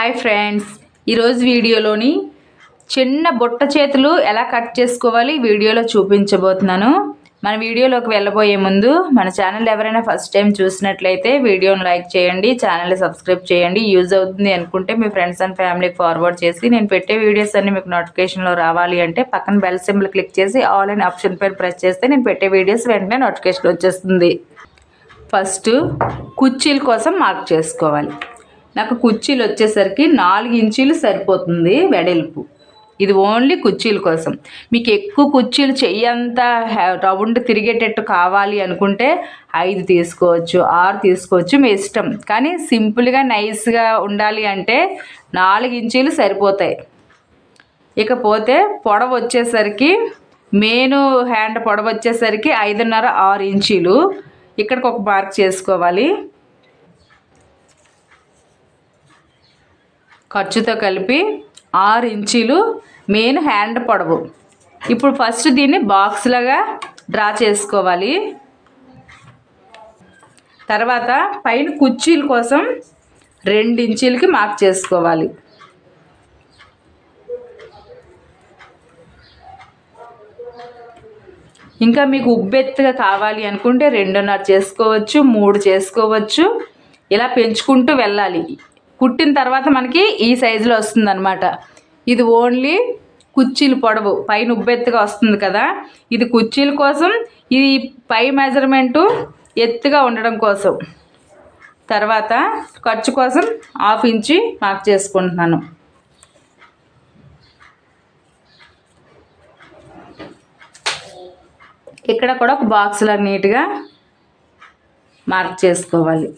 Hi friends. ఈరోజు వీడియోలోని చిన్న బుట్ట చేతులు ఎలా కట్ చేసుకోవాలి వీడియోలో చూపించబోతున్నాను. మన వీడియోలోకి వెళ్ళబోయే ముందు మన ఛానల్ ఎవరైనా ఫస్ట్ టైం చూసినట్లయితే వీడియోను లైక్ చేయండి ఛానల్ని సబ్స్క్రైబ్ చేయండి. యూజ్ అవుతుంది అనుకుంటే మీ ఫ్రెండ్స్ అండ్ ఫ్యామిలీకి ఫార్వర్డ్ చేసి నేను పెట్టే వీడియోస్ అన్ని మీకు నోటిఫికేషన్లో రావాలి అంటే పక్కన బెల్ సింబల్ క్లిక్ చేసి ఆల్ అండ్ ఆప్షన్ పైన ప్రెస్ చేస్తే నేను పెట్టే వీడియోస్ వెంటనే నోటిఫికేషన్ వచ్చేస్తుంది. ఫస్ట్ కుర్చీల కోసం మార్క్ చేసుకోవాలి. నాకు కుర్చీలు వచ్చేసరికి నాలుగు ఇంచీలు సరిపోతుంది వెడల్పు. ఇది ఓన్లీ కుర్చీల కోసం. మీకు ఎక్కువ కుర్చీలు చెయ్యంత రౌండ్ తిరిగేటట్టు కావాలి అనుకుంటే ఐదు తీసుకోవచ్చు ఆరు తీసుకోవచ్చు మీ ఇష్టం. కానీ సింపుల్గా నైస్గా ఉండాలి అంటే నాలుగు ఇంచీలు సరిపోతాయి. ఇకపోతే పొడవ వచ్చేసరికి మెయిన్ హ్యాండ్ పొడవ వచ్చేసరికి ఐదున్నర ఆరు ఇంచీలు. ఇక్కడికి ఒక మార్క్ చేసుకోవాలి. ఖర్చుతో కలిపి ఆరు ఇంచీలు మెయిన్ హ్యాండ్ పొడవు. ఇప్పుడు ఫస్ట్ దీన్ని బాక్స్ లాగా డ్రా చేసుకోవాలి. తర్వాత పైన కుర్చీల కోసం రెండు ఇంచీలకి మార్క్ చేసుకోవాలి. ఇంకా మీకు ఉబ్బెత్తుగా కావాలి అనుకుంటే రెండున్నర చేసుకోవచ్చు మూడు చేసుకోవచ్చు. ఇలా పెంచుకుంటూ వెళ్ళాలి. కుట్టిన తర్వాత మనకి ఈ సైజులో వస్తుందన్నమాట. ఇది ఓన్లీ కుర్చీలు పొడవు పైన ఉబ్బెత్తుగా వస్తుంది కదా. ఇది కుర్చీల కోసం ఇది పై మెజర్మెంటు ఎత్తుగా ఉండడం కోసం. తర్వాత ఖర్చు కోసం హాఫ్ ఇంచి మార్క్ చేసుకుంటున్నాను. ఇక్కడ కూడా ఒక బాక్స్లో నీట్గా మార్క్ చేసుకోవాలి.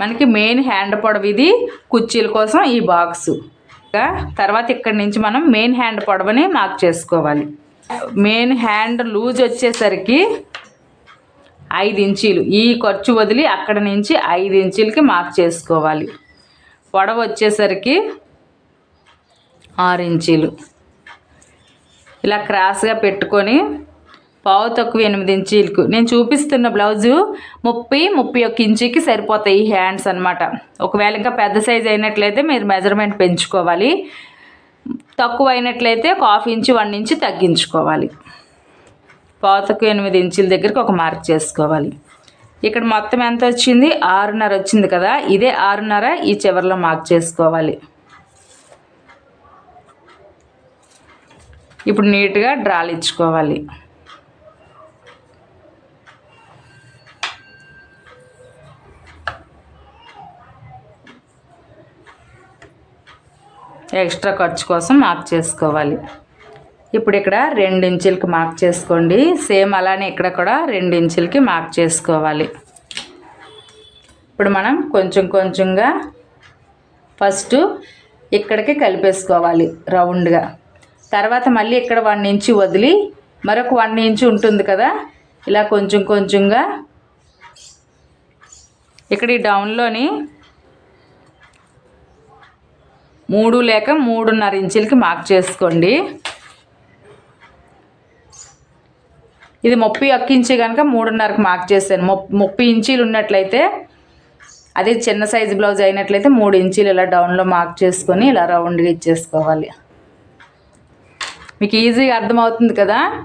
మనకి మెయిన్ హ్యాండ్ పొడవు ఇది కుర్చీల కోసం ఈ బాక్సు తర్వాత ఇక్కడి నుంచి మనం మెయిన్ హ్యాండ్ పొడవని మార్క్ చేసుకోవాలి. మెయిన్ హ్యాండ్ లూజ్ వచ్చేసరికి ఐదు ఇంచీలు. ఈ ఖర్చు వదిలి అక్కడ నుంచి ఐదు ఇంచీలకి మార్క్ చేసుకోవాలి. పొడవు వచ్చేసరికి ఆరు ఇంచీలు. ఇలా క్రాస్గా పెట్టుకొని పావు తక్కువ ఎనిమిది ఇంచీలకు. నేను చూపిస్తున్న బ్లౌజు ముప్పై ముప్పై ఒక్క ఇంచీకి సరిపోతాయి ఈ హ్యాండ్స్ అనమాట ఒకవేళ ఇంకా పెద్ద సైజ్ అయినట్లయితే మీరు మెజర్మెంట్ పెంచుకోవాలి. తక్కువ అయినట్లయితే ఒక హాఫ్ ఇంచు వన్ ఇంచు తగ్గించుకోవాలి. పావు తక్కువ ఎనిమిది ఇంచుల దగ్గరికి ఒక మార్క్ చేసుకోవాలి. ఇక్కడ మొత్తం ఎంత వచ్చింది? ఆరున్నర వచ్చింది కదా? ఇదే ఆరున్నర ఈ చివరిలో మార్క్ చేసుకోవాలి. ఇప్పుడు నీట్గా డ్రాలు ఇచ్చుకోవాలి. ఎక్స్ట్రా ఖర్చు కోసం మార్క్ చేసుకోవాలి. ఇప్పుడు ఇక్కడ రెండు ఇంచులకి మార్క్ చేసుకోండి. సేమ్ అలానే ఇక్కడ కూడా రెండు ఇంచులకి మార్క్ చేసుకోవాలి. ఇప్పుడు మనం కొంచెం కొంచెంగా ఫస్ట్ ఇక్కడికి కలిపేసుకోవాలి రౌండ్గా. తర్వాత మళ్ళీ ఇక్కడ వన్ ఇంచు వదిలి మరొక వన్ ఇంచు ఉంటుంది కదా ఇలా కొంచెం కొంచెంగా. ఇక్కడ ఈ డౌన్లోని మూడు లేక మూడున్నర ఇంచులకి మార్క్ చేసుకోండి. ఇది ముప్పై ఒక్క ఇంచు కనుక మూడున్నరకు మార్క్ చేశాను. ముప్పై ఇంచీలు ఉన్నట్లయితే అదే చిన్న సైజు బ్లౌజ్ అయినట్లయితే మూడు ఇంచీలు ఇలా డౌన్లో మార్క్ చేసుకొని ఇలా రౌండ్గా ఇచ్చేసుకోవాలి. మీకు ఈజీగా అర్థమవుతుంది కదా?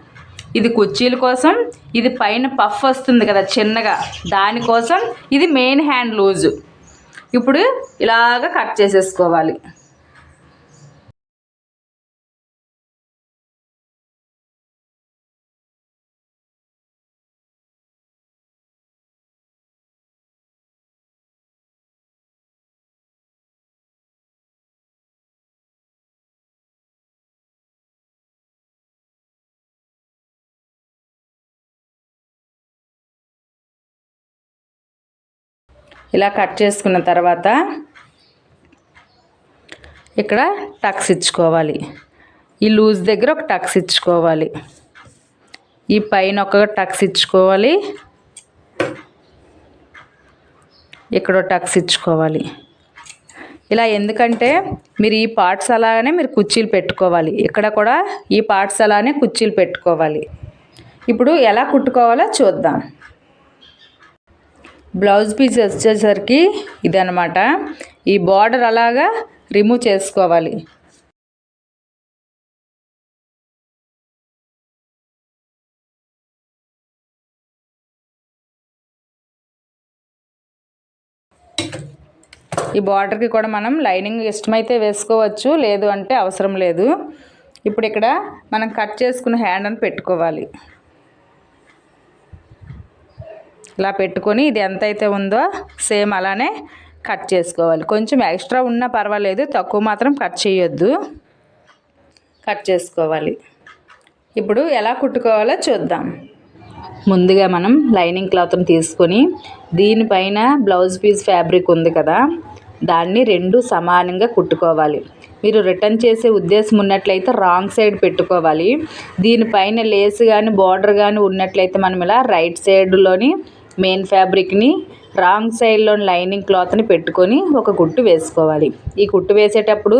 ఇది కుర్చీల కోసం ఇది పైన పఫ్ వస్తుంది కదా చిన్నగా. దానికోసం ఇది మెయిన్ హ్యాండ్ లూజు. ఇప్పుడు ఇలాగ కట్ చేసేసుకోవాలి. ఇలా కట్ చేసుకున్న తర్వాత ఇక్కడ టక్స్ ఇచ్చుకోవాలి. ఈ లూజ్ దగ్గర ఒక టక్స్ ఇచ్చుకోవాలి. ఈ పైన ఒక టక్స్ ఇచ్చుకోవాలి. ఇక్కడ టక్స్ ఇచ్చుకోవాలి. ఇలా ఎందుకంటే మీరు ఈ పార్ట్స్ అలానే మీరు కుర్చీలు పెట్టుకోవాలి. ఇక్కడ కూడా ఈ పార్ట్స్ అలానే కుర్చీలు పెట్టుకోవాలి. ఇప్పుడు ఎలా కుట్టుకోవాలో చూద్దాం. బ్లౌజ్ పీస్ వచ్చేసరికి ఇదనమాట ఈ బార్డర్ అలాగా రిమూవ్ చేసుకోవాలి. ఈ బార్డర్కి కూడా మనం లైనింగ్ ఇష్టమైతే వేసుకోవచ్చు లేదు అంటే అవసరం లేదు. ఇప్పుడు ఇక్కడ మనం కట్ చేసుకున్న హ్యాండ్ అని పెట్టుకోవాలి. ఇలా పెట్టుకొని ఇది ఎంతైతే ఉందో సేమ్ అలానే కట్ చేసుకోవాలి. కొంచెం ఎక్స్ట్రా ఉన్నా పర్వాలేదు తక్కువ మాత్రం కట్ చేయొద్దు. కట్ చేసుకోవాలి. ఇప్పుడు ఎలా కుట్టుకోవాలో చూద్దాం. ముందుగా మనం లైనింగ్ క్లాత్ని తీసుకొని దీనిపైన బ్లౌజ్ పీస్ ఫ్యాబ్రిక్ ఉంది కదా దాన్ని రెండు సమానంగా కుట్టుకోవాలి. మీరు రిటర్న్ చేసే ఉద్దేశం ఉన్నట్లయితే రాంగ్ సైడ్ పెట్టుకోవాలి. దీనిపైన లేస్ కానీ బార్డర్ కానీ ఉన్నట్లయితే మనం ఇలా రైట్ సైడ్లోని మెయిన్ ఫ్యాబ్రిక్ని రాంగ్ సైడ్లోని లైనింగ్ క్లాత్ని పెట్టుకొని ఒక కుట్టు వేసుకోవాలి. ఈ కుట్టు వేసేటప్పుడు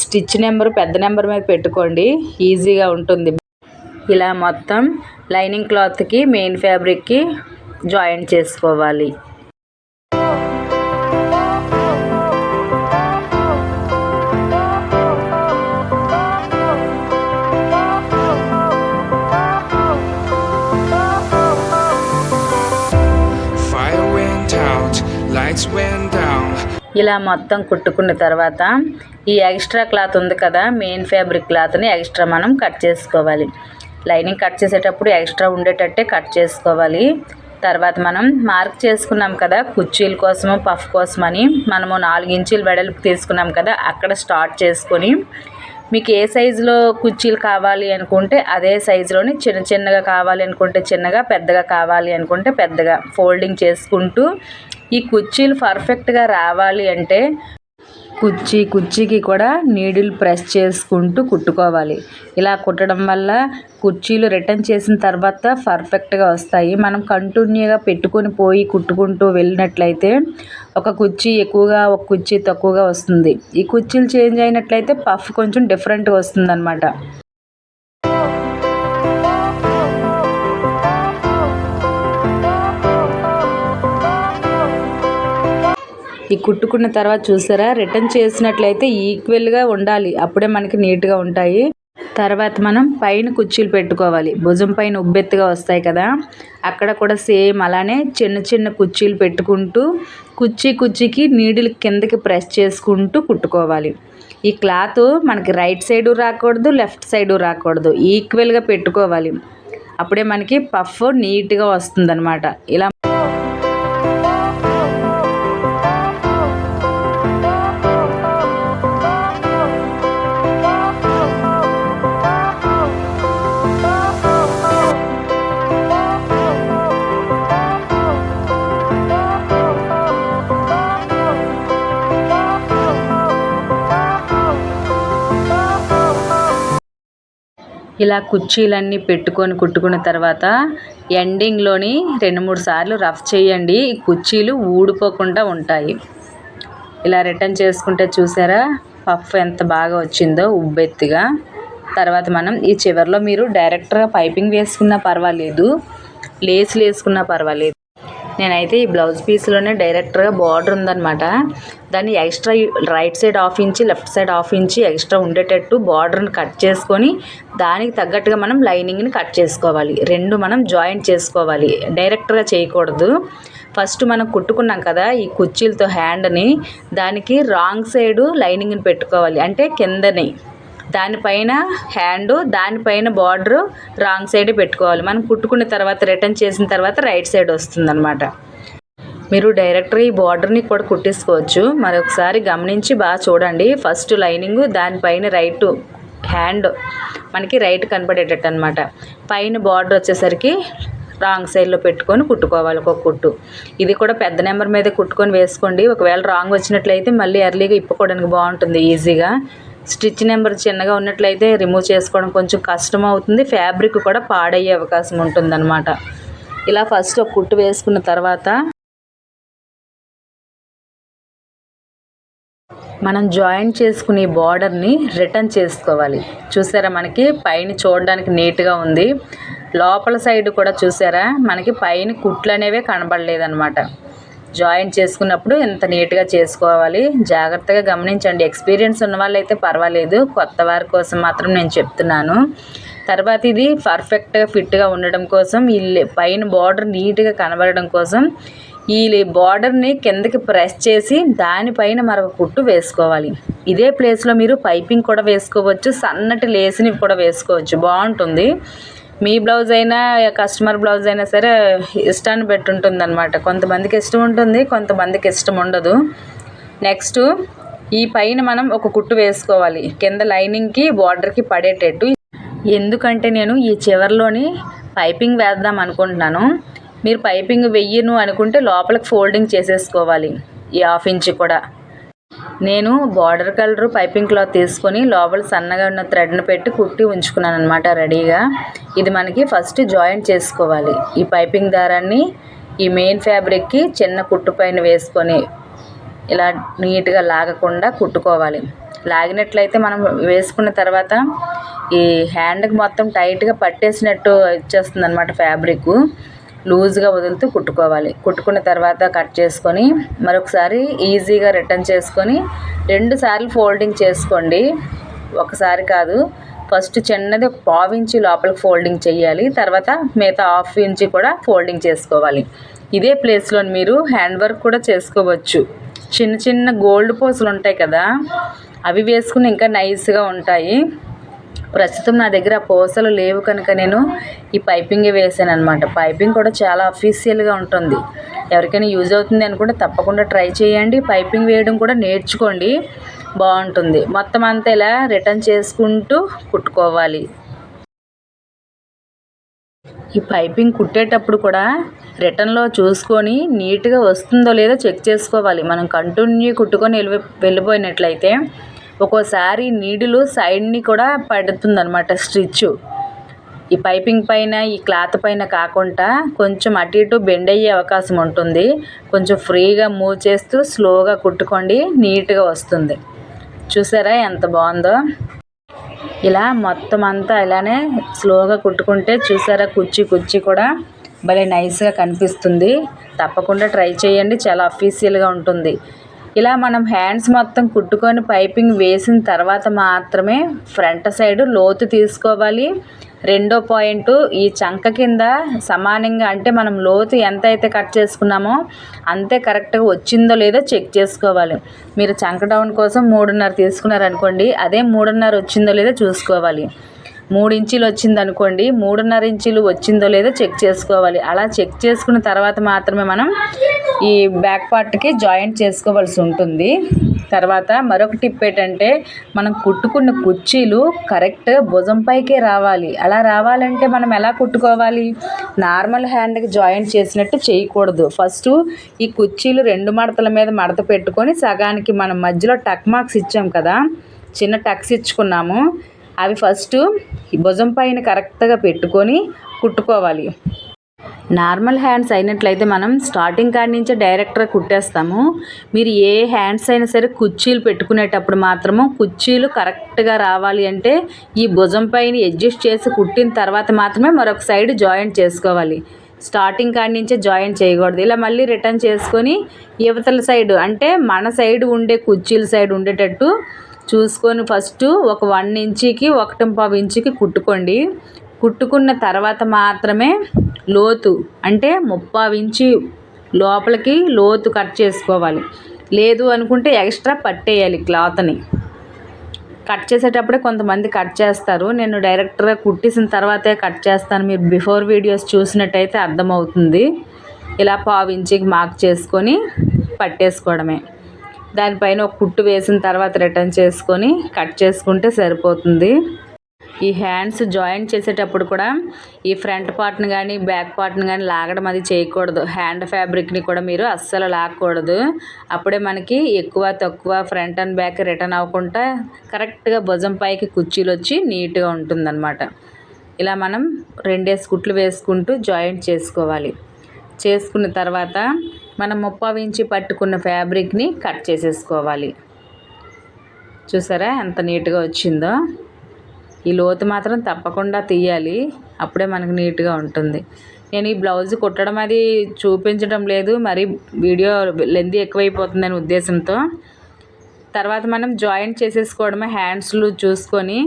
స్టిచ్ నెంబర్ పెద్ద నెంబర్ మీద పెట్టుకోండి. ఈజీగా ఉంటుంది. ఇలా మొత్తం లైనింగ్ క్లాత్కి మెయిన్ ఫ్యాబ్రిక్కి జాయింట్ చేసుకోవాలి. ఇలా మొత్తం కుట్టుకున్న తర్వాత ఈ ఎక్స్ట్రా క్లాత్ ఉంది కదా మెయిన్ ఫ్యాబ్రిక్ క్లాత్ని ఎక్స్ట్రా మనం కట్ చేసుకోవాలి. లైనింగ్ కట్ చేసేటప్పుడు ఎక్స్ట్రా ఉండేటట్టే కట్ చేసుకోవాలి. తర్వాత మనం మార్క్ చేసుకున్నాం కదా కుర్చీల కోసము పఫ్ కోసమని మనము నాలుగు ఇంచులు వెడల్పు తీసుకున్నాం కదా అక్కడ స్టార్ట్ చేసుకొని మీకు ఏ సైజులో కుర్చీలు కావాలి అనుకుంటే అదే సైజులోని చిన్న చిన్నగా కావాలి అనుకుంటే చిన్నగా పెద్దగా కావాలి అనుకుంటే పెద్దగా ఫోల్డింగ్ చేసుకుంటూ ఈ కుర్చీలు పర్ఫెక్ట్గా రావాలి అంటే కుర్చీ కుర్చీకి కూడా నీడిల్ ప్రెస్ చేసుకుంటూ కుట్టుకోవాలి. ఇలా కుట్టడం వల్ల కుర్చీలు రిటర్న్ చేసిన తర్వాత పర్ఫెక్ట్గా వస్తాయి. మనం కంటిన్యూగా పెట్టుకొని పోయి కుట్టుకుంటూ వెళ్ళినట్లయితే ఒక కుర్చీ ఎక్కువగా ఒక కుర్చీ తక్కువగా వస్తుంది. ఈ కుర్చీలు చేంజ్ అయినట్లయితే పఫ్ కొంచెం డిఫరెంట్గా వస్తుంది అనమాట ఈ కుట్టుకున్న తర్వాత చూసారా? రిటర్న్ చేసినట్లయితే ఈక్వల్గా ఉండాలి. అప్పుడే మనకి నీట్గా ఉంటాయి. తర్వాత మనం పైన కుర్చీలు పెట్టుకోవాలి. భుజం పైన ఉబ్బెత్తుగా వస్తాయి కదా. అక్కడ కూడా సేమ్ అలానే చిన్న చిన్న కుర్చీలు పెట్టుకుంటూ కుర్చీ కుర్చీకి నీడిల్ కిందకి ప్రెస్ చేసుకుంటూ కుట్టుకోవాలి. ఈ క్లాత్ మనకి రైట్ సైడు రాకూడదు లెఫ్ట్ సైడు రాకూడదు. ఈక్వల్గా పెట్టుకోవాలి. అప్పుడే మనకి పఫ్ నీట్గా వస్తుందన్నమాట. ఇలా ఇలా కుర్చీలన్నీ పెట్టుకొని కుట్టుకున్న తర్వాత ఎండింగ్లోని రెండు మూడు సార్లు రఫ్ చేయండి. ఈ కుర్చీలు ఊడిపోకుండా ఉంటాయి. ఇలా రిటర్న్ చేసుకుంటే చూసారా? పఫ్ ఎంత బాగా వచ్చిందో ఉబ్బెత్తిగా. తర్వాత మనం ఈ చివరిలో మీరు డైరెక్ట్గా పైపింగ్ వేసుకున్నా పర్వాలేదు. లేసులు వేసుకున్నా పర్వాలేదు. నేనైతే ఈ బ్లౌజ్ పీస్లోనే డైరెక్ట్గా బార్డర్ ఉందన్నమాట. దాన్ని extra right side half inch left side half inch extra ఉండేటట్టు బార్డర్ని కట్ చేసుకొని దానికి తగ్గట్టుగా మనం లైనింగ్ని కట్ చేసుకోవాలి. రెండు మనం జాయింట్ చేసుకోవాలి. డైరెక్ట్గా చేయకూడదు. ఫస్ట్ మనం కుట్టుకున్నాం కదా ఈ కుర్చీలతో హ్యాండ్ని దానికి రాంగ్ సైడు లైనింగ్ని పెట్టుకోవాలి. అంటే కిందని. దానిపైన హ్యాండ్ దానిపైన బార్డర్ రాంగ్ సైడ్ పెట్టుకోవాలి. మనం కుట్టుకున్న తర్వాత రిటర్న్ చేసిన తర్వాత రైట్ సైడ్ వస్తుందన్నమాట. మీరు డైరెక్ట్గా ఈ బార్డర్ని కూడా కుట్టేసుకోవచ్చు. మరొకసారి గమనించి బాగా చూడండి. ఫస్ట్ లైనింగ్ దానిపైన రైట్ హ్యాండ్ మనకి రైట్ కనపడేటట్టు అనమాట పైన బార్డర్ వచ్చేసరికి రాంగ్ సైడ్లో పెట్టుకొని కుట్టుకోవాలి ఒక కుట్టు. ఇది కూడా పెద్ద నెంబర్ మీద కుట్టుకొని వేసుకోండి. ఒకవేళ రాంగ్ వచ్చినట్లయితే మళ్ళీ ఎర్లీగా ఇప్పుకోవడానికి బాగుంటుంది ఈజీగా. స్టిచ్ నెంబర్ చిన్నగా ఉన్నట్లయితే రిమూవ్ చేసుకోవడం కొంచెం కష్టం అవుతుంది. ఫ్యాబ్రిక్ కూడా పాడయ్యే అవకాశం ఉంటుందన్నమాట. ఇలా ఫస్ట్ ఒక కుట్టు వేసుకున్న తర్వాత మనం జాయిన్ చేసుకునే బార్డర్ని రిటర్న్ చేసుకోవాలి. చూసారా మనకి? పైన చూడడానికి నీట్గా ఉంది. లోపల సైడ్ కూడా చూసారా? మనకి పైన కుట్లు అనేవే కనబడలేదన్నమాట. జాయిన్ చేసుకున్నప్పుడు ఇంత నీట్గా చేసుకోవాలి జాగ్రత్తగా గమనించండి. ఎక్స్పీరియన్స్ ఉన్న వాళ్ళైతే పర్వాలేదు కొత్త వారి కోసం మాత్రం నేను చెప్తున్నాను. తర్వాత ఇది పర్ఫెక్ట్గా ఫిట్గా ఉండడం కోసం ఈ పైన బార్డర్ నీట్గా కనబడడం కోసం ఈ బార్డర్ని కిందకి ప్రెస్ చేసి దానిపైన మరొక కుట్టు వేసుకోవాలి. ఇదే ప్లేస్లో మీరు పైపింగ్ కూడా వేసుకోవచ్చు సన్నటి లేస్ని కూడా వేసుకోవచ్చు. బాగుంటుంది. మీ బ్లౌజ్ అయినా కస్టమర్ బ్లౌజ్ అయినా సరే ఇష్టాన్ని బట్టి ఉంటుంది అనమాట కొంతమందికి ఇష్టం ఉంటుంది కొంతమందికి ఇష్టం ఉండదు. నెక్స్ట్ ఈ పైన మనం ఒక కుట్టు వేసుకోవాలి. కింద లైనింగ్కి బార్డర్కి పడేటట్టు. ఎందుకంటే నేను ఈ చివర్లోని పైపింగ్ వేద్దాం అనుకుంటున్నాను. మీరు పైపింగ్ వెయ్యను అనుకుంటే లోపలికి ఫోల్డింగ్ చేసేసుకోవాలి. ఈ హాఫ్ ఇంచ్ కూడా. నేను బార్డర్ కలర్ పైపింగ్ క్లాత్ తీసుకొని లోపల సన్నగా ఉన్న థ్రెడ్ని పెట్టి కుట్టి ఉంచుకున్నాను అనమాట రెడీగా. ఇది మనకి ఫస్ట్ జాయింట్ చేసుకోవాలి. ఈ పైపింగ్ దారాన్ని ఈ మెయిన్ ఫ్యాబ్రిక్కి చిన్న కుట్టు పైన వేసుకొని ఇలా నీట్గా లాగకుండా కుట్టుకోవాలి. లాగినట్లయితే మనం వేసుకున్న తర్వాత ఈ హ్యాండ్కి మొత్తం టైట్గా పట్టేసినట్టు వచ్చేస్తుంది అనమాట ఫ్యాబ్రిక్. లూజ్గా వదులుతూ కుట్టుకోవాలి. కుట్టుకున్న తర్వాత కట్ చేసుకొని మరొకసారి ఈజీగా రిటర్న్ చేసుకొని రెండు సార్లు ఫోల్డింగ్ చేసుకోండి. ఒకసారి కాదు ఫస్ట్ చిన్నది ఒక పావు ఇంచి లోపలికి ఫోల్డింగ్ చేయాలి. తర్వాత మిగతా హాఫ్ ఇంచి కూడా ఫోల్డింగ్ చేసుకోవాలి. ఇదే ప్లేస్లో మీరు హ్యాండ్ వర్క్ కూడా చేసుకోవచ్చు. చిన్న చిన్న గోల్డ్ పోసులు ఉంటాయి కదా అవి వేసుకుని ఇంకా నైస్గా ఉంటాయి. ప్రస్తుతం నా దగ్గర ఆ పూసలు లేవు కనుక నేను ఈ పైపింగ్ వేసాను అనమాట పైపింగ్ కూడా చాలా అఫీషియల్గా ఉంటుంది. ఎవరికైనా యూజ్ అవుతుంది అనుకుంటే తప్పకుండా ట్రై చేయండి. పైపింగ్ వేయడం కూడా నేర్చుకోండి. బాగుంటుంది. మొత్తం అంతా ఇలా రిటర్న్ చేసుకుంటూ కుట్టుకోవాలి. ఈ పైపింగ్ కుట్టేటప్పుడు కూడా రిటర్న్లో చూసుకొని నీట్గా వస్తుందో లేదో చెక్ చేసుకోవాలి. మనం కంటిన్యూ కుట్టుకొని వెళ్ళి వెళ్ళిపోయినట్లయితే ఒక్కోసారి నీడిలు సైడ్ని కూడా పడుతుందనమాట స్టిచ్ ఈ పైపింగ్ పైన ఈ క్లాత్ పైన కాకుండా కొంచెం అటు ఇటు బెండ్ అయ్యే అవకాశం ఉంటుంది. కొంచెం ఫ్రీగా మూవ్ చేస్తూ స్లోగా కుట్టుకోండి నీట్గా వస్తుంది. చూసారా ఎంత బాగుందో? ఇలా మొత్తం అంతా ఇలానే స్లోగా కుట్టుకుంటే చూసారా కుర్చీ కుర్చీ కూడా భలే నైస్గా కనిపిస్తుంది. తప్పకుండా ట్రై చేయండి చాలా అఫీషియల్గా ఉంటుంది. ఇలా మనం హ్యాండ్స్ మొత్తం కుట్టుకొని పైపింగ్ వేసిన తర్వాత మాత్రమే ఫ్రంట్ సైడ్ లోతు తీసుకోవాలి. రెండో పాయింట్ ఈ చంక కింద సమానంగా అంటే మనం లోతు ఎంత అయితే కట్ చేసుకున్నామో అంతే కరెక్ట్గా వచ్చిందో లేదో చెక్ చేసుకోవాలి. మీరు చంక డౌన్ కోసం మూడున్నర తీసుకున్నారనుకోండి అదే మూడున్నర వచ్చిందో లేదో చూసుకోవాలి. మూడు ఇంచీలు వచ్చింది అనుకోండి మూడున్నర ఇంచీలు వచ్చిందో లేదో చెక్ చేసుకోవాలి. అలా చెక్ చేసుకున్న తర్వాత మాత్రమే మనం ఈ బ్యాక్ పార్ట్కి జాయింట్ చేసుకోవాల్సి ఉంటుంది. తర్వాత మరొక టిప్ ఏంటంటే మనం కుట్టుకున్న కుర్చీలు కరెక్ట్ భుజం పైకే రావాలి. అలా రావాలంటే మనం ఎలా కుట్టుకోవాలి? నార్మల్ హ్యాండ్కి జాయింట్ చేసినట్టు చేయకూడదు. ఫస్ట్ ఈ కుర్చీలు రెండు మడతల మీద మడత పెట్టుకొని సగానికి మనం మధ్యలో టక్ మార్క్స్ ఇచ్చాం కదా చిన్న టక్స్ ఇచ్చుకున్నాము. అవి ఫస్ట్ ఈ భుజం పైన కరెక్ట్గా పెట్టుకొని కుట్టుకోవాలి. నార్మల్ హ్యాండ్స్ అయినట్లయితే మనం స్టార్టింగ్ కాడి నుంచే డైరెక్ట్గా కుట్టేస్తాము. మీరు ఏ హ్యాండ్స్ అయినా సరే కుర్చీలు పెట్టుకునేటప్పుడు మాత్రము కుర్చీలు కరెక్ట్గా రావాలి అంటే ఈ భుజం పైన అడ్జస్ట్ చేసి కుట్టిన తర్వాత మాత్రమే మరొక సైడ్ జాయింట్ చేసుకోవాలి. స్టార్టింగ్ కాడి నుంచే జాయిన్ చేయకూడదు. ఇలా మళ్ళీ రిటర్న్ చేసుకొని యువతల సైడ్ అంటే మన సైడ్ ఉండే కుర్చీల సైడ్ ఉండేటట్టు చూసుకొని ఫస్ట్ ఒక వన్ ఇంచుకి ఒకటి పావు ఇంచుకి కుట్టుకోండి. కుట్టుకున్న తర్వాత మాత్రమే లోతు అంటే ముప్పావు ఇంచి లోపలికి లోతు కట్ చేసుకోవాలి. లేదు అనుకుంటే ఎక్స్ట్రా పట్టేయాలి క్లాత్ని. కట్ చేసేటప్పుడే కొంతమంది కట్ చేస్తారు. నేను డైరెక్ట్గా కుట్టేసిన తర్వాతే కట్ చేస్తాను. మీరు బిఫోర్ వీడియోస్ చూసినట్టయితే అర్థమవుతుంది. ఇలా పావు ఇంచుకి మార్క్ చేసుకొని పట్టేసుకోవడమే. దానిపైన ఒక కుట్టు వేసిన తర్వాత రిటర్న్ చేసుకొని కట్ చేసుకుంటే సరిపోతుంది. ఈ హ్యాండ్స్ జాయింట్ చేసేటప్పుడు కూడా ఈ ఫ్రంట్ పార్ట్ని కానీ బ్యాక్ పార్ట్ని కానీ లాగడం అది చేయకూడదు. హ్యాండ్ ఫ్యాబ్రిక్ని కూడా మీరు అస్సలు లాగకూడదు అప్పుడే మనకి ఎక్కువ తక్కువ ఫ్రంట్ అండ్ బ్యాక్ రిటర్న్ అవ్వకుండా కరెక్ట్గా భుజం పైకి కుర్చీలు వచ్చి నీట్గా ఉంటుందన్నమాట. ఇలా మనం రెండేసి కుట్లు వేసుకుంటూ జాయింట్ చేసుకోవాలి. చేసుకున్న తర్వాత మనం ముప్పావు ఇంచి పట్టుకున్న ఫ్యాబ్రిక్ని కట్ చేసేసుకోవాలి. చూసారా ఎంత నీట్గా వచ్చిందో? ఈ లోతు మాత్రం తప్పకుండా తీయాలి. అప్పుడే మనకు నీట్గా ఉంటుంది. నేను ఈ బ్లౌజ్ కుట్టడం అది చూపించడం లేదు. మరి వీడియో లెంత్ ఎక్కువైపోతుందనే ఉద్దేశంతో. తర్వాత మనం జాయింట్ చేసేసుకోవడమే హ్యాండ్స్లు చూసుకొని.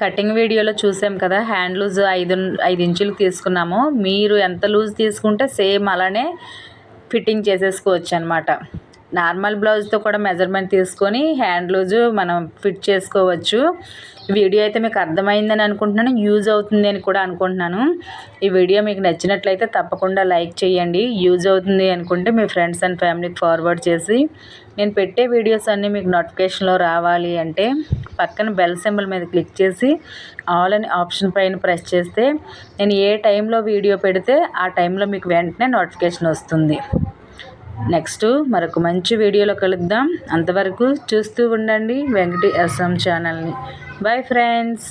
కటింగ్ వీడియోలో చూసాం కదా హ్యాండ్ లూజ్ ఐదు ఐదు ఇంచులు తీసుకున్నాము. మీరు ఎంత లూజ్ తీసుకుంటే సేమ్ అలానే ఫిట్టింగ్ చేసేసుకోవచ్చు అనమాట నార్మల్ బ్లౌజ్తో కూడా మెజర్మెంట్ తీసుకొని హ్యాండ్ లూజు మనం ఫిట్ చేసుకోవచ్చు. వీడియో అయితే మీకు అర్థమైందని అనుకుంటున్నాను యూజ్ అవుతుంది అని కూడా అనుకుంటున్నాను. ఈ వీడియో మీకు నచ్చినట్లయితే తప్పకుండా లైక్ చేయండి యూజ్ అవుతుంది అనుకుంటే మీ ఫ్రెండ్స్ అండ్ ఫ్యామిలీకి ఫార్వర్డ్ చేసి. నేను పెట్టే వీడియోస్ అన్నీ మీకు నోటిఫికేషన్లో రావాలి అంటే పక్కన బెల్ సింబల్ మీద క్లిక్ చేసి ఆల్ అని ఆప్షన్ పైన ప్రెస్ చేస్తే నేను ఏ టైంలో వీడియో పెడితే ఆ టైంలో మీకు వెంటనే నోటిఫికేషన్ వస్తుంది. నెక్స్ట్ మరొక మంచి వీడియోలో కలుద్దాం. అంతవరకు చూస్తూ ఉండండి. వెంకటి ఎస్ఎం ఛానల్ని. Bye friends